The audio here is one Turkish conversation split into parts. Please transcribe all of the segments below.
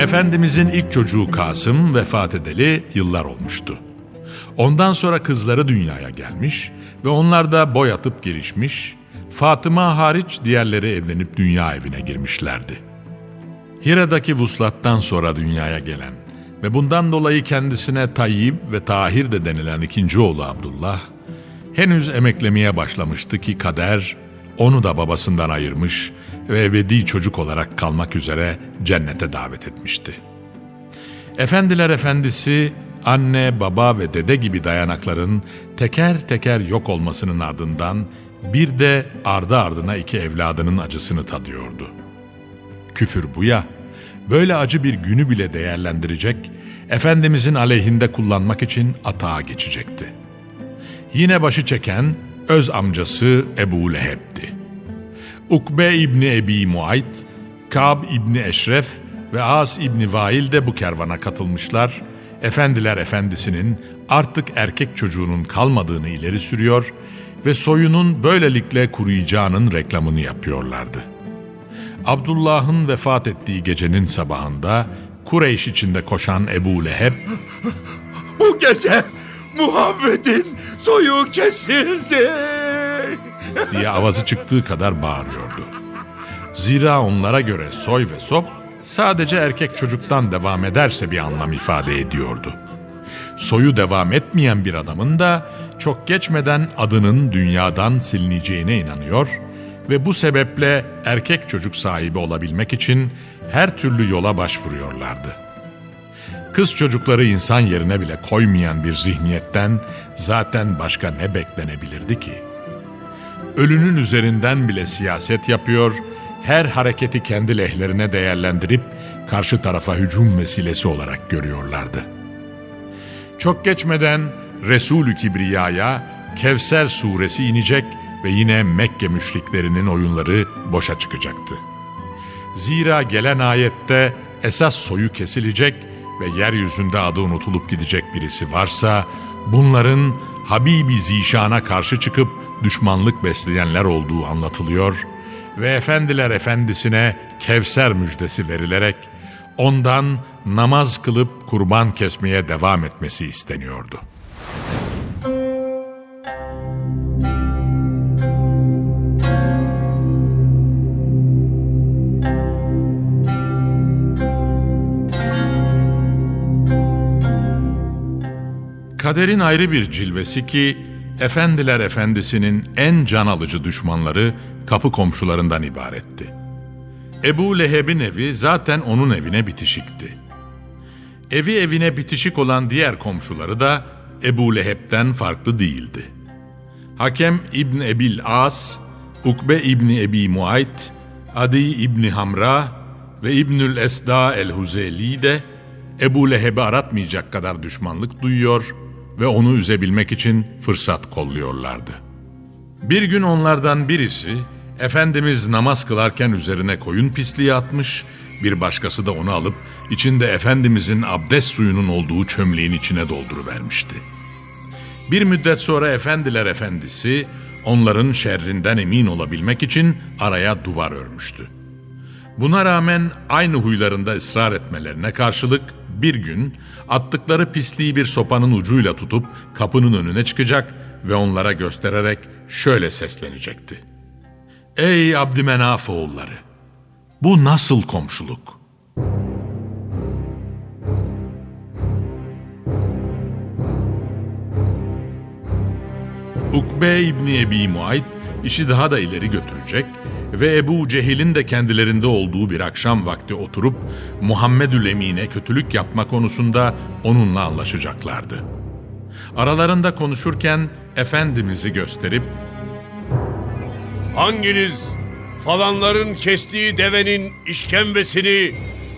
Efendimizin ilk çocuğu Kasım vefat edeli yıllar olmuştu. Ondan sonra kızları dünyaya gelmiş ve onlar da boy atıp gelişmiş, Fatıma hariç diğerleri evlenip dünya evine girmişlerdi. Hira'daki vuslattan sonra dünyaya gelen ve bundan dolayı kendisine Tayyip ve Tahir de denilen ikinci oğlu Abdullah, henüz emeklemeye başlamıştı ki kader onu da babasından ayırmış ve ebedi çocuk olarak kalmak üzere cennete davet etmişti. Efendiler efendisi anne, baba ve dede gibi dayanakların teker teker yok olmasının ardından bir de ardı ardına iki evladının acısını tadıyordu. Küfür bu ya, böyle acı bir günü bile değerlendirecek, Efendimizin aleyhinde kullanmak için atağa geçecekti. Yine başı çeken öz amcası Ebu Leheb'ti. Ukbe İbni Ebi Muayt, Kab İbni Eşref ve As İbni Vail de bu kervana katılmışlar. Efendiler efendisinin artık erkek çocuğunun kalmadığını ileri sürüyor ve soyunun böylelikle kuruyacağının reklamını yapıyorlardı. Abdullah'ın vefat ettiği gecenin sabahında Kureyş içinde koşan Ebu Leheb Bu gece Muhammed'in soyu kesildi. Diye avazı çıktığı kadar bağırıyordu. Zira onlara göre soy ve sop sadece erkek çocuktan devam ederse bir anlam ifade ediyordu. Soyu devam etmeyen bir adamın da çok geçmeden adının dünyadan silineceğine inanıyor ve bu sebeple erkek çocuk sahibi olabilmek için her türlü yola başvuruyorlardı. Kız çocukları insan yerine bile koymayan bir zihniyetten zaten başka ne beklenebilirdi ki? Ölünün üzerinden bile siyaset yapıyor, her hareketi kendi lehlerine değerlendirip karşı tarafa hücum vesilesi olarak görüyorlardı. Çok geçmeden Resulü Kibriya'ya Kevser suresi inecek ve yine Mekke müşriklerinin oyunları boşa çıkacaktı. Zira gelen ayette esas soyu kesilecek ve yeryüzünde adı unutulup gidecek birisi varsa bunların Habibi Zişan'a karşı çıkıp düşmanlık besleyenler olduğu anlatılıyor ve efendiler efendisine Kevser müjdesi verilerek ondan namaz kılıp kurban kesmeye devam etmesi isteniyordu. Kaderin ayrı bir cilvesi ki Efendiler Efendisi'nin en can alıcı düşmanları kapı komşularından ibaretti. Ebu Leheb'in evi zaten onun evine bitişikti. Evi evine bitişik olan diğer komşuları da Ebu Leheb'den farklı değildi. Hakem İbn Ebil As, Ukbe İbni Ebi Muayt, Adi İbni Hamra ve İbnül Esda el-Huzeli de Ebu Leheb'i aratmayacak kadar düşmanlık duyuyor onu üzebilmek için fırsat kolluyorlardı. Bir gün onlardan birisi Efendimiz namaz kılarken üzerine koyun pisliği atmış, bir başkası da onu alıp içinde Efendimizin abdest suyunun olduğu çömleğin içine dolduruvermişti. Bir müddet sonra Efendiler Efendisi onların şerrinden emin olabilmek için araya duvar örmüştü. Buna rağmen aynı huylarında ısrar etmelerine karşılık bir gün attıkları pisliği bir sopanın ucuyla tutup kapının önüne çıkacak ve onlara göstererek şöyle seslenecekti. Ey Abdümenaf oğulları! Bu nasıl komşuluk? Ukbe İbni Ebi Muayt işi daha da ileri götürecek ve Ebu Cehil'in de kendilerinde olduğu bir akşam vakti oturup Muhammedül Emin'e kötülük yapma konusunda onunla anlaşacaklardı. Aralarında konuşurken Efendimiz'i gösterip Hanginiz falanların kestiği devenin işkembesini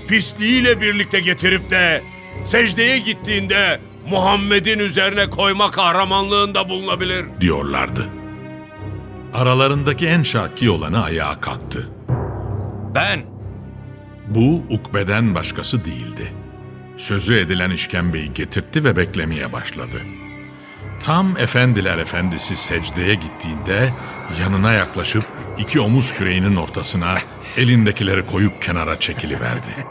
pisliğiyle birlikte getirip de secdeye gittiğinde Muhammed'in üzerine koyma kahramanlığında bulunabilir? diyorlardı. Aralarındaki en şaki olanı ayağa kalktı. Ben Bu Ukbe'den başkası değildi. Sözü edilen işkembeyi getirtti ve beklemeye başladı. Tam efendiler efendisi secdeye gittiğinde yanına yaklaşıp iki omuz küreğinin ortasına elindekileri koyup kenara çekiliverdi.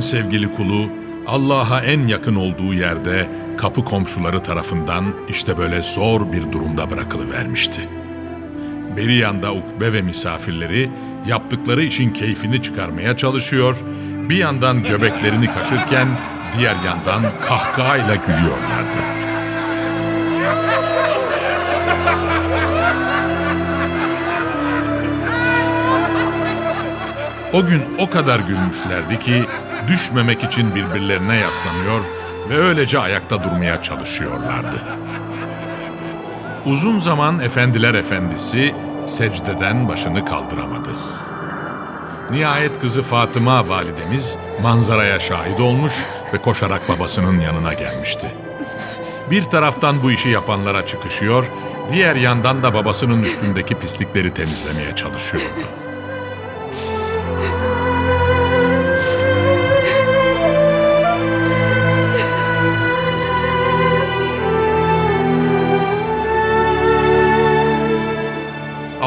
Sevgili kulu, Allah'a en yakın olduğu yerde kapı komşuları tarafından işte böyle zor bir durumda bırakılıvermişti. Beri yanda ukbe ve misafirleri yaptıkları işin keyfini çıkarmaya çalışıyor, bir yandan göbeklerini kaşırken diğer yandan kahkahayla gülüyorlardı. O gün o kadar gülmüşlerdi ki düşmemek için birbirlerine yaslanıyor ve öylece ayakta durmaya çalışıyorlardı. Uzun zaman efendiler efendisi secdeden başını kaldıramadı. Nihayet kızı Fatıma validemiz manzaraya şahit olmuş ve koşarak babasının yanına gelmişti. Bir taraftan bu işi yapanlara çıkışıyor, diğer yandan da babasının üstündeki pislikleri temizlemeye çalışıyordu.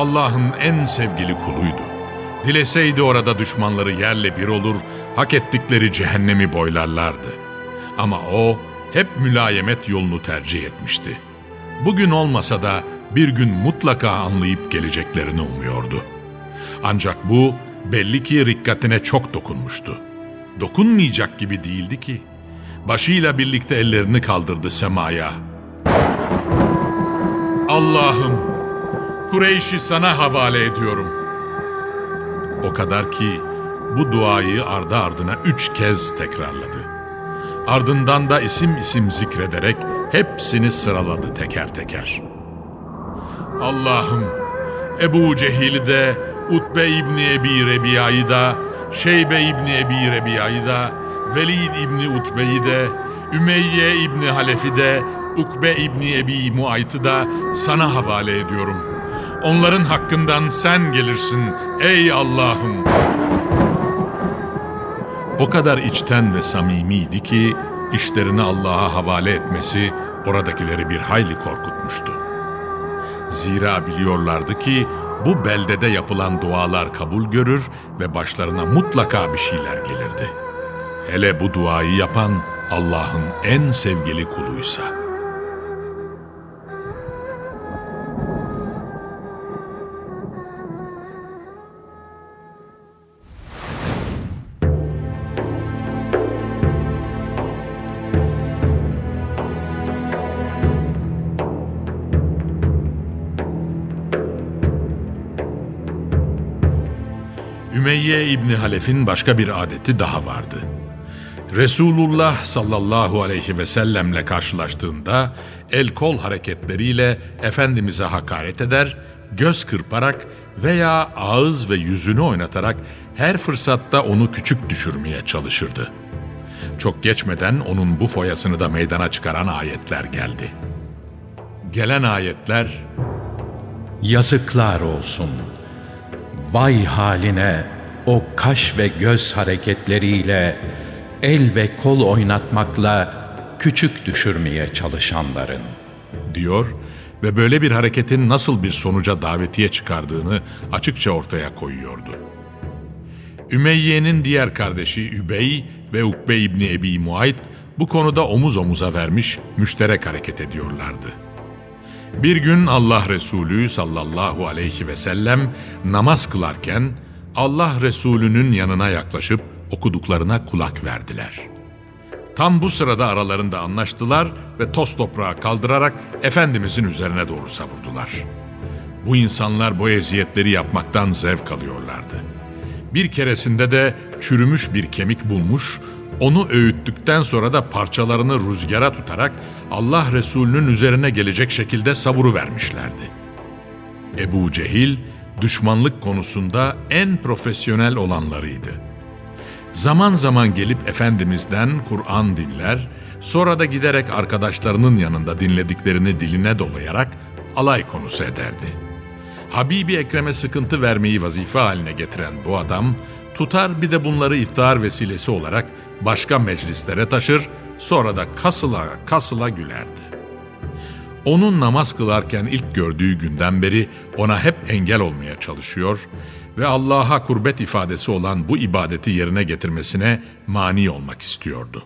Allah'ın en sevgili kuluydu. Dileseydi orada düşmanları yerle bir olur, hak ettikleri cehennemi boylarlardı. Ama o hep mülayemet yolunu tercih etmişti. Bugün olmasa da bir gün mutlaka anlayıp geleceklerini umuyordu. Ancak bu belli ki rikkatine çok dokunmuştu. Dokunmayacak gibi değildi ki. Başıyla birlikte ellerini kaldırdı semaya. Allah'ım Kureyş'i sana havale ediyorum. O kadar ki bu duayı ardı ardına üç kez tekrarladı. Ardından da isim isim zikrederek hepsini sıraladı teker teker. Allah'ım Ebu Cehil'i de, Utbe İbni Ebi Rebiya'yı da, Şeybe İbni Ebi Rebiya'yı da, Velid İbni Utbe'yi de, Ümeyye İbni Halef'i de, Ukbe İbni Ebi Muayt'ı da sana havale ediyorum.'' Onların hakkından sen gelirsin ey Allah'ım. O kadar içten ve samimiydi ki işlerini Allah'a havale etmesi oradakileri bir hayli korkutmuştu. Zira biliyorlardı ki bu beldede yapılan dualar kabul görür ve başlarına mutlaka bir şeyler gelirdi. Hele bu duayı yapan Allah'ın en sevgili kuluysa. Ümeyye İbni Halef'in başka bir adeti daha vardı. Resulullah sallallahu aleyhi ve sellemle karşılaştığında el kol hareketleriyle Efendimiz'e hakaret eder, göz kırparak veya ağız ve yüzünü oynatarak her fırsatta onu küçük düşürmeye çalışırdı. Çok geçmeden onun bu foyasını da meydana çıkaran ayetler geldi. Gelen ayetler Yazıklar olsun.'' Vay haline o kaş ve göz hareketleriyle el ve kol oynatmakla küçük düşürmeye çalışanların diyor ve böyle bir hareketin nasıl bir sonuca davetiye çıkardığını açıkça ortaya koyuyordu. Ümeyye'nin diğer kardeşi Übey ve Ukbe İbni Ebi Muayt bu konuda omuz omuza vermiş müşterek hareket ediyorlardı.'' Bir gün Allah Resulü sallallahu aleyhi ve sellem namaz kılarken Allah Resulü'nün yanına yaklaşıp okuduklarına kulak verdiler. Tam bu sırada aralarında anlaştılar ve toz toprağı kaldırarak Efendimizin üzerine doğru savurdular. Bu insanlar bu eziyetleri yapmaktan zevk alıyorlardı. Bir keresinde de çürümüş bir kemik bulmuş, onu öğüttükten sonra da parçalarını rüzgara tutarak Allah Resulü'nün üzerine gelecek şekilde savuru vermişlerdi. Ebu Cehil, düşmanlık konusunda en profesyonel olanlarıydı. Zaman zaman gelip Efendimiz'den Kur'an dinler, sonra da giderek arkadaşlarının yanında dinlediklerini diline dolayarak alay konusu ederdi. Habibi Ekrem'e sıkıntı vermeyi vazife haline getiren bu adam, tutar bir de bunları iftar vesilesi olarak başka meclislere taşır, sonra da kasıla kasıla gülerdi. Onun namaz kılarken ilk gördüğü günden beri ona hep engel olmaya çalışıyor ve Allah'a kurbet ifadesi olan bu ibadeti yerine getirmesine mani olmak istiyordu.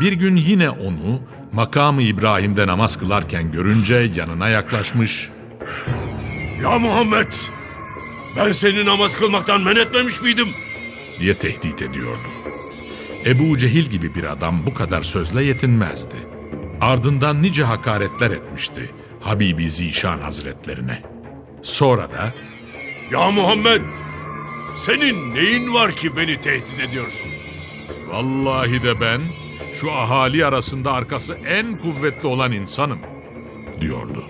Bir gün yine onu makamı İbrahim'de namaz kılarken görünce yanına yaklaşmış. Ya Muhammed! Ben seni namaz kılmaktan men etmemiş miydim? Diye tehdit ediyordu. Ebu Cehil gibi bir adam bu kadar sözle yetinmezdi. Ardından nice hakaretler etmişti Habibi Zişan Hazretlerine. Sonra da Ya Muhammed! Senin neyin var ki beni tehdit ediyorsun? Vallahi de ben şu ahali arasında arkası en kuvvetli olan insanım diyordu.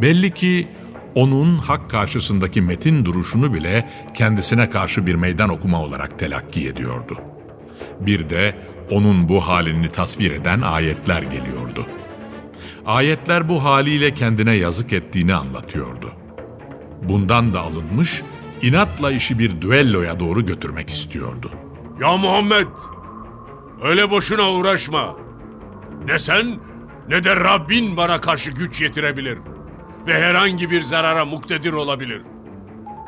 Belli ki onun hak karşısındaki metin duruşunu bile kendisine karşı bir meydan okuma olarak telakki ediyordu. Bir de onun bu halini tasvir eden ayetler geliyordu. Ayetler bu haliyle kendine yazık ettiğini anlatıyordu. Bundan da alınmış, inatla işi bir düelloya doğru götürmek istiyordu. Ya Muhammed! Öyle boşuna uğraşma. Ne sen ne de Rabbin bana karşı güç yetirebilir. Ve herhangi bir zarara muktedir olabilir.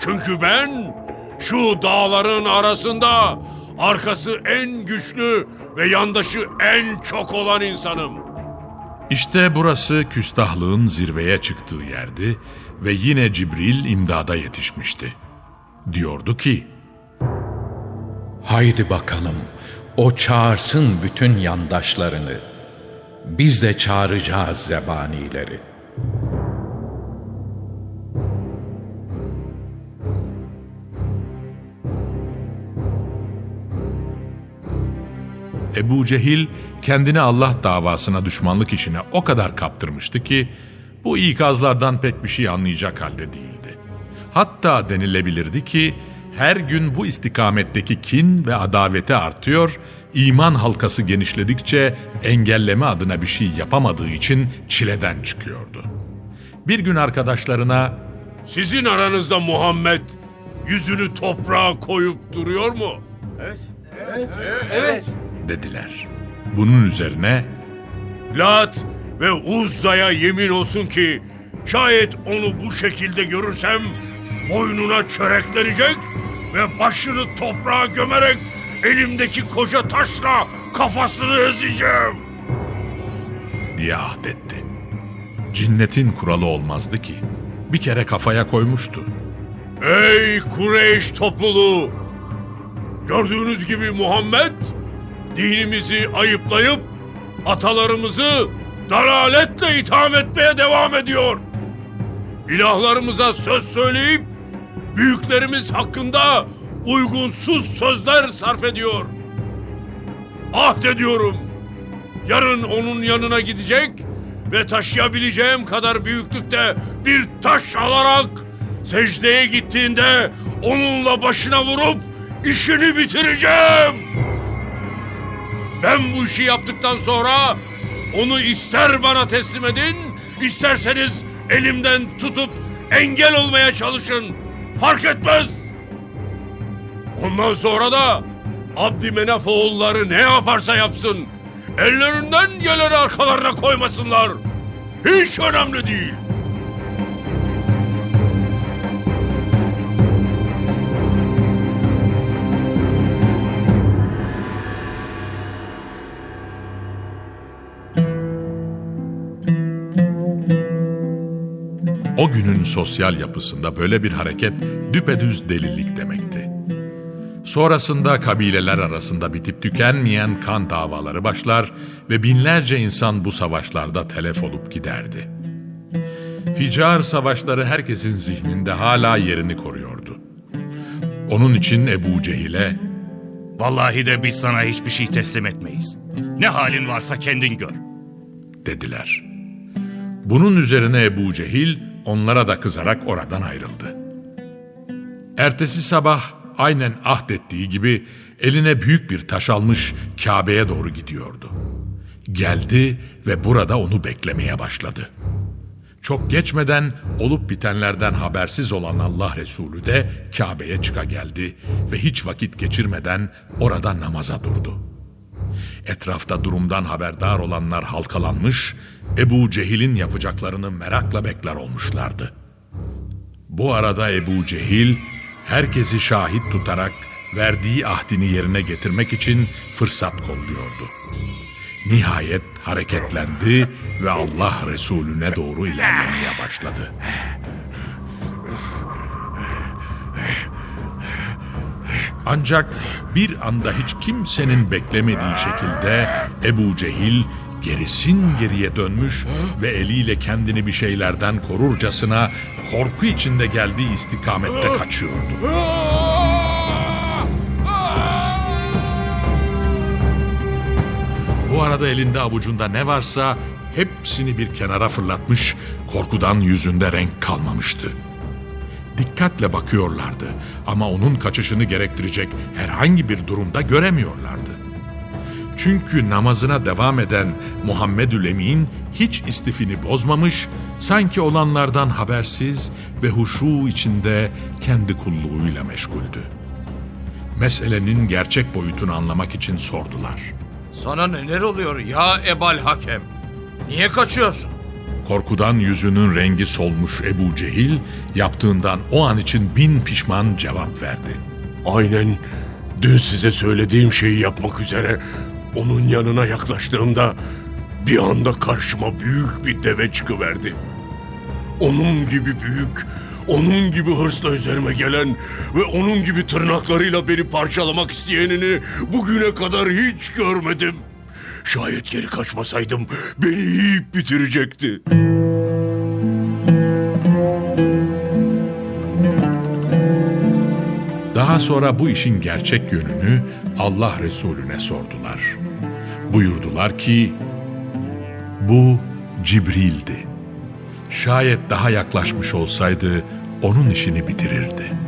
Çünkü ben şu dağların arasında arkası en güçlü ve yandaşı en çok olan insanım. İşte burası küstahlığın zirveye çıktığı yerdi ve yine Cibril imdada yetişmişti. Diyordu ki, Haydi bakalım, o çağırsın bütün yandaşlarını. Biz de çağıracağız zebanileri. Ebu Cehil kendini Allah davasına düşmanlık işine o kadar kaptırmıştı ki bu ikazlardan pek bir şey anlayacak halde değildi. Hatta denilebilirdi ki her gün bu istikametteki kin ve adaveti artıyor, iman halkası genişledikçe engelleme adına bir şey yapamadığı için çileden çıkıyordu. Bir gün arkadaşlarına Sizin aranızda Muhammed yüzünü toprağa koyup duruyor mu? Dediler. Bunun üzerine Lat ve Uzza'ya yemin olsun ki şayet onu bu şekilde görürsem boynuna çöreklenecek ve başını toprağa gömerek elimdeki koca taşla kafasını ezeceğim. diye ahdetti. Cinnetin kuralı olmazdı ki. Bir kere kafaya koymuştu. Ey Kureyş topluluğu! Gördüğünüz gibi Muhammed dinimizi ayıplayıp atalarımızı dalaletle itham etmeye devam ediyor. İlahlarımıza söz söyleyip büyüklerimiz hakkında uygunsuz sözler sarf ediyor. Ahdediyorum. Yarın onun yanına gidecek ve taşıyabileceğim kadar büyüklükte bir taş alarak secdeye gittiğinde onunla başına vurup işini bitireceğim. Ben bu işi yaptıktan sonra onu ister bana teslim edin, isterseniz elimden tutup engel olmaya çalışın. Fark etmez. Ondan sonra da Abdümenaf oğulları ne yaparsa yapsın. Ellerinden geleni arkalarına koymasınlar. Hiç önemli değil. Sosyal yapısında böyle bir hareket düpedüz delilik demekti. Sonrasında kabileler arasında bitip tükenmeyen kan davaları başlar ve binlerce insan bu savaşlarda telef olup giderdi. Ficar savaşları herkesin zihninde hala yerini koruyordu. Onun için Ebu Cehil'e Vallahi de biz sana hiçbir şey teslim etmeyiz. Ne halin varsa kendin gör. dediler. Bunun üzerine Ebu Cehil onlara da kızarak oradan ayrıldı. Ertesi sabah aynen ahdettiği gibi eline büyük bir taş almış Kabe'ye doğru gidiyordu. Geldi ve burada onu beklemeye başladı. Çok geçmeden olup bitenlerden habersiz olan Allah Resulü de Kabe'ye çıka geldi ve hiç vakit geçirmeden orada namaza durdu. Etrafta durumdan haberdar olanlar halkalanmış, Ebu Cehil'in yapacaklarını merakla bekler olmuşlardı. Bu arada Ebu Cehil herkesi şahit tutarak verdiği ahdini yerine getirmek için fırsat kolluyordu. Nihayet hareketlendi ve Allah Resulüne doğru ilerlemeye başladı. Ancak bir anda hiç kimsenin beklemediği şekilde Ebu Cehil gerisin geriye dönmüş ve eliyle kendini bir şeylerden korurcasına korku içinde geldiği istikamette kaçıyordu. Bu arada elinde avucunda ne varsa hepsini bir kenara fırlatmış, korkudan yüzünde renk kalmamıştı. Dikkatle bakıyorlardı ama onun kaçışını gerektirecek herhangi bir durumda göremiyorlardı. Çünkü namazına devam eden Muhammedül Emin hiç istifini bozmamış, sanki olanlardan habersiz ve huşu içinde kendi kulluğuyla meşguldü. Meselenin gerçek boyutunu anlamak için sordular. Sana neler oluyor ya Ebal Hakem? Niye kaçıyorsun? Korkudan yüzünün rengi solmuş Ebu Cehil, yaptığından o an için bin pişman cevap verdi. Aynen dün size söylediğim şeyi yapmak üzere onun yanına yaklaştığımda bir anda karşıma büyük bir deve çıkıverdi. Onun gibi büyük, onun gibi hırsla üzerime gelen ve onun gibi tırnaklarıyla beni parçalamak isteyenini bugüne kadar hiç görmedim. Şayet geri kaçmasaydım beni yiyip bitirecekti. Daha sonra bu işin gerçek yönünü Allah Resulüne sordular. Buyurdular ki, bu Cibril'di. Şayet daha yaklaşmış olsaydı onun işini bitirirdi.''